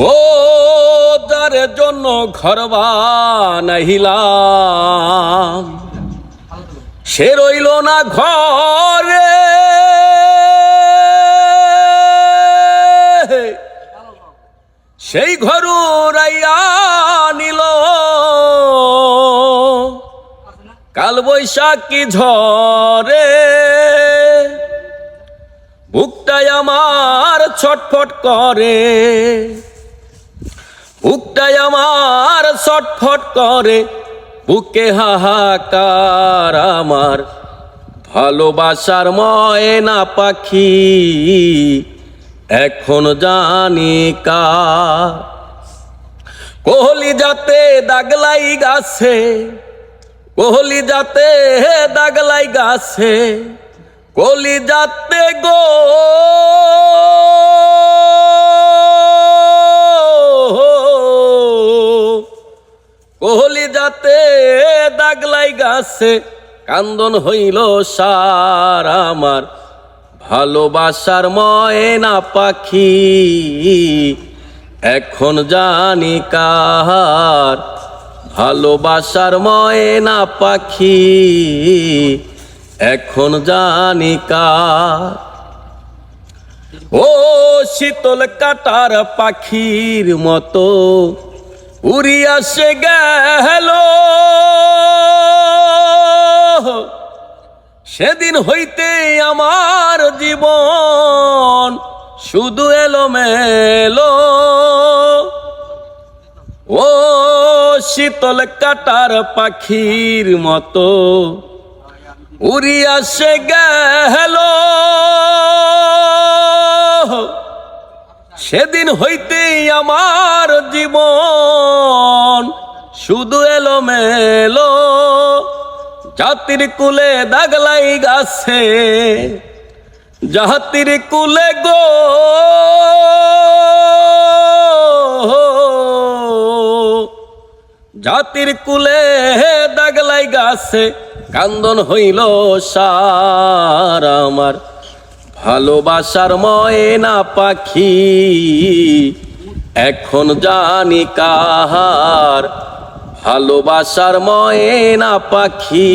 ও যার জন্য ঘর বানাইলাম, সে রইল না ঘরে। সেই ঘর রাইয়া নিল। কাল বৈশাখী ঝরে বুকটাই আমার ছটফট করে। বুকটাই আমার ছটফট করে, বুকে হাহাকার আমার। ভালোবাসার ময়না পাখি, এখন জানি কার। কোহলি যাতে দাগলাই গাছে কোহলি যাতে দাগলাই গাছে কোহলি যাতে গো। কোহলি যাতে দাগলাই গাছে, কান্দন হইল সার আমার। ভালোবাসার ময়না পাখি, এখন জানি কার ভালোবাসার ময়না পাখি, এখন জানি কার। ও শীতল কাটার পাখির মতো উড়িয়া সে গেল। সেদিন হইতে আমার জীবন শুধু এলো মেলো ও শীতল কাটার পাখির মতো উড়িয়া সে গেল। সেদিন হইতেই আমার জীবন শুধু এলো মেলো জাতির কুলে দাগলাই গাছে, জাতির কুলে গো। জাতির কুলে দাগলাই গাছে, কান্দন হইল সার আমার। ভালোবাসার ময়না পাখি, এখন জানি কাহার ভালোবাসার ময়না পাখি,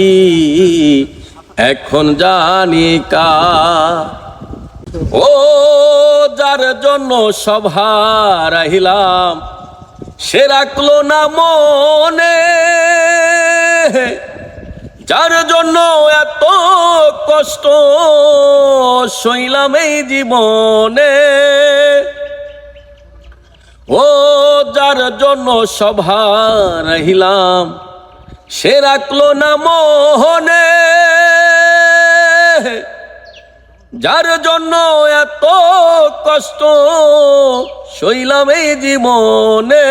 এখন জানি কার ও, যার জন্য সভার রাহিলাম, সে রাখল না মনে। যার জন্য এত কষ্ট সইলাম এই জীবনে। ও যার জন্য সভা রহিলাম, সে রাখল না মোহনে। যার জন্য এত কষ্ট সইলাম এই জীবনে।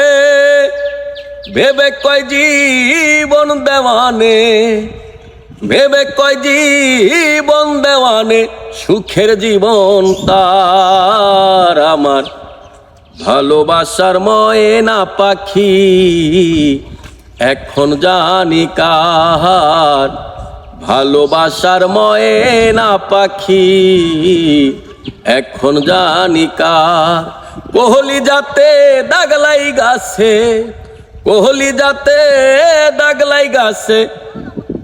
ভেবে কয় জীবন দেওয়ানে ভেবে কয় জীবন দেওয়ানে সুখের জীবন তার আমার। ভালোবাসার ময়না পাখি এখন জানি কাহার। ভালোবাসার ময়না পাখি এখন জানি কার। কোহলি যাতে দাগলাই গাছে, কোহলি যাতে দাগলাই গাছে